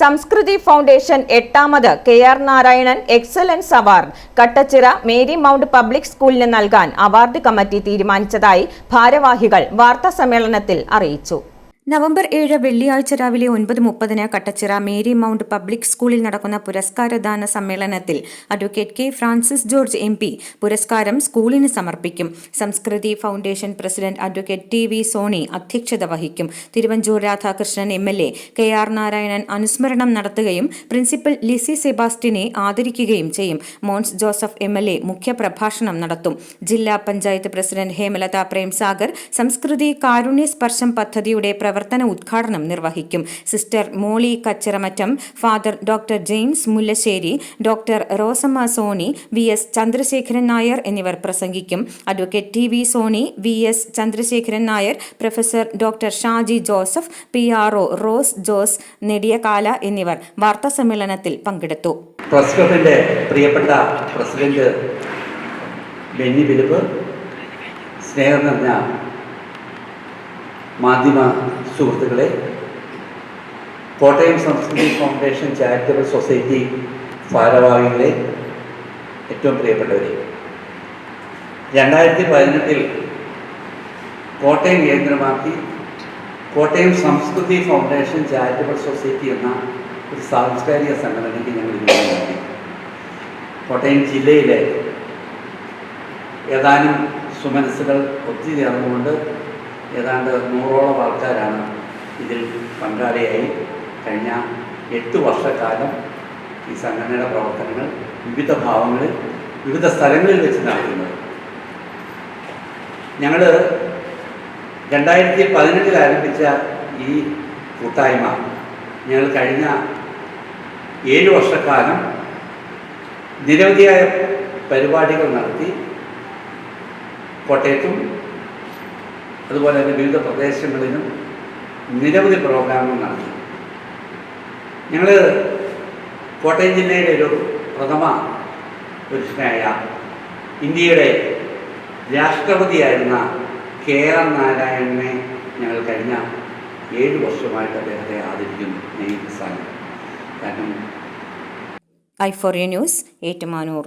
സംസ്കൃതി foundation എട്ടാമത് K R Narayanan excellence award. Kattachira Mary Mount public സ്കൂളിന് നൽകാൻ award committee തീരുമാനിച്ചതായി ഭാരവാഹികൾ വാർത്താസമ്മേളനത്തിൽ അറിയിച്ചു. നവംബർ ഏഴ് വെള്ളിയാഴ്ച രാവിലെ ഒൻപത് മുപ്പതിന് കട്ടച്ചിറ മേരി മൗണ്ട് പബ്ലിക് സ്കൂളിൽ നടക്കുന്ന പുരസ്കാരദാന സമ്മേളനത്തിൽ advocate K Francis George M P പുരസ്കാരം സ്കൂളിന് സമർപ്പിക്കും. Samskriti foundation president advocate T V Sony അധ്യക്ഷത വഹിക്കും. Thiruvanchoor Radhakrishnan M L A K R Narayanan അനുസ്മരണം നടത്തുകയും പ്രിൻസിപ്പൽ ലിസി സെബാസ്റ്റിനെ ആദരിക്കുകയും ചെയ്യും. Mons Joseph M L A മുഖ്യപ്രഭാഷണം നടത്തും. ജില്ലാ പഞ്ചായത്ത് പ്രസിഡന്റ് ഹേമലത പ്രേംസാഗർ സംസ്കൃതി കാരുണ്യ സ്പർശം പദ്ധതിയുടെ പ്രവർത്തന ഉദ്ഘാടനം നിർവഹിക്കും. Sister Molly Kacharamattam father doctor James Mullassery doctor Rosamma Sony V S Chandrasekharan Nair എന്നിവർ പ്രസംഗിക്കും. Advocate T V Sony V S Chandrasekharan Nair professor doctor Shaji Joseph P R O Rose Jose Nediyakala എന്നിവർ വാർത്താ സമ്മേളനത്തിൽ പങ്കെടുത്തു. Press പ്രിയപ്പെട്ട president Benny ബിലിപ്പ് സ്നേഹം നിറഞ്ഞ മാധ്യമ സുഹൃത്തുക്കളെ Kottayam Samskriti foundation charitable society ഭാരവാഹികളെ ഏറ്റവും പ്രിയപ്പെട്ടവരെ. രണ്ടായിരത്തി പതിനെട്ടിൽ കോട്ടയം കേന്ദ്രമാക്കി Kottayam Samskriti foundation charitable society എന്ന ഒരു സാംസ്കാരിക സംഘടനയ്ക്ക് ഞങ്ങൾ രൂപം കോട്ടയം ജില്ലയിലെ ഏതാനും സുമനസ്സുകൾ ഒത്തുചേർന്നുകൊണ്ട് ഏതാണ്ട് നൂറോളം ആൾക്കാരാണ് ഇതിൽ പങ്കാളിയായി. കഴിഞ്ഞ എട്ട് വർഷക്കാലം ഈ സംഘടനയുടെ പ്രവർത്തനങ്ങൾ വിവിധ ഭാവങ്ങളിൽ വിവിധ സ്ഥലങ്ങളിൽ വെച്ച് നടത്തുന്നത്. ഞങ്ങൾ രണ്ടായിരത്തി പതിനെട്ടിൽ ആരംഭിച്ച ഈ കൂട്ടായ്മ ഞങ്ങൾ കഴിഞ്ഞ ഏഴ് വർഷക്കാലം നിരവധിയായ പരിപാടികൾ നടത്തി. കോട്ടയത്തും അതുപോലെ തന്നെ വിവിധ പ്രദേശങ്ങളിലും നിരവധി പ്രോഗ്രാമുകൾ നടത്തി ഞങ്ങൾ കോട്ടയം ജില്ലയിലെ ഒരു പ്രഥമ പുരുഷനായ ഇന്ത്യയുടെ രാഷ്ട്രപതിയായിരുന്ന കെ ആർ നാരായണനെ ഞങ്ങൾ കഴിഞ്ഞ ഏഴ് വർഷമായിട്ട് അദ്ദേഹത്തെ ആദരിക്കുന്നു. ഈ കാരണം ഐ ഫോർ ന്യൂസ് ഏറ്റുമാനൂർ.